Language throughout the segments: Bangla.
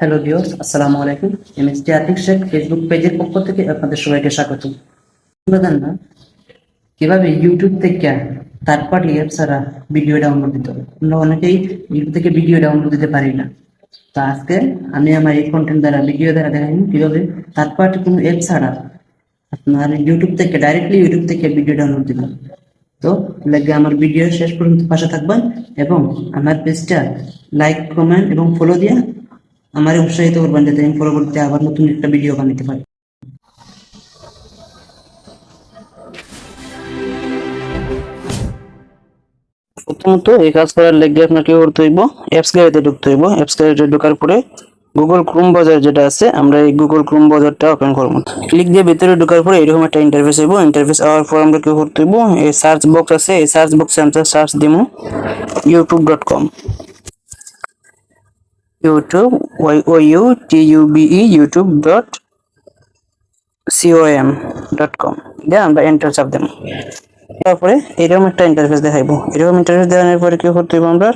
হ্যালো ভিউয়ার্স আসসালামু আলাইকুম এমএসটি আতিক শেখ ফেসবুক পেজের পক্ষ থেকে আপনাদের সবাইকে স্বাগত। আমরা জানলাম কীভাবে ইউটিউব থেকে থার্ড পার্টি অ্যাপ ছাড়া ভিডিও ডাউনলোড দিতে হবে? আমরা অনেকেই ইউটিউব থেকে ভিডিও ডাউনলোড দিতে পারি না। তো আজকে আমি আমার এই কন্টেন্ট দ্বারা ভিডিও দ্বারা দেখাই কীভাবে থার্ড পার্টি কোনো অ্যাপ ছাড়া আপনার ইউটিউব থেকে ডাইরেক্টলি ইউটিউব থেকে ভিডিও ডাউনলোড দিবেন তো লাগে আমার ভিডিও শেষ পর্যন্ত পাশে থাকবেন এবং আমার পেজটা লাইক কমেন্ট এবং ফলো দিয়ে আমার উৎসাহিত করবেন যাতে আমি পরবর্তীতে আবার নতুন একটা ভিডিও বানাতে পারি। প্রথমত এই কাজ করার লেগে আপনার কি করতে হইব? অ্যাপস গ্যালারিতে ঢুকতে হইব। অ্যাপস গ্যালারিতে ঢোকার পরে গুগল ক্রোম বাজার যেটা আছে, আমরা এই গুগল ক্রোম বাজারটা ওপেন করব। ক্লিক দিয়ে ভিতরে ঢোকার পরে এরকম একটা ইন্টারফেস হইব। ইন্টারফেস আওয়ার পর আমরা কি করতে হইব? এই সার্চ বক্স আছে, এই সার্চ বক্সে আমরা সার্চ দিব YouTube dot com YouTube Y O U T U B E YouTube dot COM dot com দিয়ে আমরা এন্টার চাপ দেবো। তারপরে এরকম একটা ইন্টারফেস দেখাইবো। এরকম ইন্টারফেস দেখানোর পরে কি করতে হবে আমরা?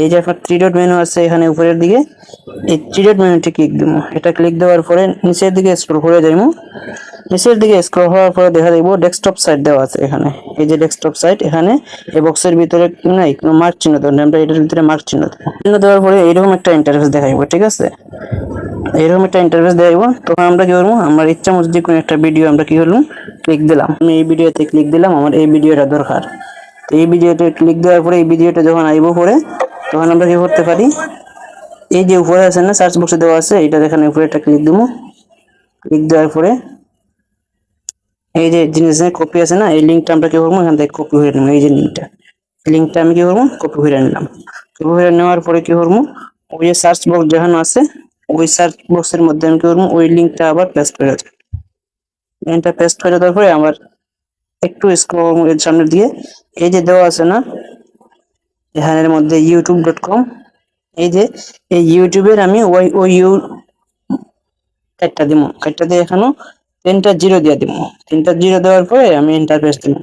এই যে আপনার থ্রি ডট মেনু আছে এখানে উপরের দিকে, এই থ্রি ডট মেনুটি ক্লিক দেবো। এটা ক্লিক দেওয়ার পরে নিচের দিকে স্ক্রল করে যাইবো। নিচের দিকে স্ক্রল হওয়ার পরে দেখা যাইব ডেস্কটপ সাইট দেওয়া আছে এখানে। এই যে ডেস্কটপ সাইট এখানে এই বক্সের ভিতরে নাই, কোনো মার্ক চিহ্ন দেবেন আমরা এটার ভিতরে মার্ক চিহ্ন দেবো। চিহ্ন দেওয়ার পরে এরকম একটা ইন্টারফেস দেখাইবো, ঠিক আছে? এরকম একটা ইন্টারফেস দেখাইব। তখন আমরা কি করব? আমার ইচ্ছা মতো যে কোনো একটা ভিডিও আমরা কি করলাম? ক্লিক দিলাম। আমি এই ভিডিওতে ক্লিক দিলাম, আমার এই ভিডিওটা দরকার। এই ভিডিওতে ক্লিক দেওয়ার পরে এই ভিডিওটা যখন আইব পরে তখন আমরা কি করতে পারি? এই যে উপরে আছে না সার্চ বক্সে দেওয়া আছে এটা এখানে উপরে একটা ক্লিক দেবো। ক্লিক দেওয়ার পরে এই যে জিনিসের কপি আছে না, এই লিঙ্কটা আমরা কি করব? এখান থেকে কপি হয়ে নেব এই যে লিঙ্কটা লিঙ্কটা আমি কি করব? কপি হয়ে নিলাম। কপি হয়ে নেওয়ার পরে কি করব? ওই যে সার্চ বক্স যেখানে আছে, ওই সার্চ বক্সের মধ্যে আমি কি করব? ওই লিঙ্কটা আবার পেস্ট করে দেবো লিঙ্কটা পেস্ট করে দেওয়ার পরে আমার একটু স্ক্রল সামনে দিয়ে, এই যে দেওয়া আছে না এখানের মধ্যে ইউটিউব ডট কম এই যে, এই ইউটিউবের আমি ওই ওই ইউ একটা দিব। একটা দিয়ে এখানেও তিনটা জিরো দিয়ে দিব। তিনটা জিরো দেওয়ার পরে আমি ইন্টারফেস দিব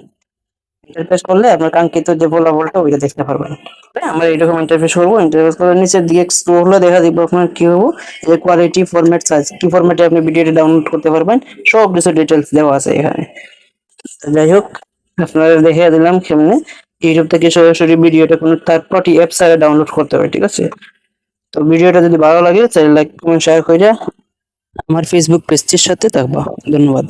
ইন্টারফেস করলে আপনার কাঙ্ক্ষিত যে ফলাফলটা ওইটা দেখতে পারবেন। তাই আমরা এরকম ইন্টারফেস করব। ইন্টারফেস করে নিচের দিকে স্ক্রল হলে দেখা দিব আপনার কি হব, যে কোয়ালিটি ফরম্যাট সাইজ কি ফরম্যাটে আপনি ভিডিওটি ডাউনলোড করতে পারবেন, সব কিছু ডিটেলস দেওয়া আছে এখানে। যাই হোক আপনারা দেখিয়ে দিলাম কেমনে ইউটিউব থেকে সরাসরি ভিডিওটা কোনো থার্ড পার্টি অ্যাপ ছাড়া ডাউনলোড করতে হবে, ঠিক আছে? তো ভিডিওটা যদি ভালো লাগে, তাহলে লাইক কমেন্ট শেয়ার করে আমার ফেসবুক পেজটির সাথে থাকবা। ধন্যবাদ।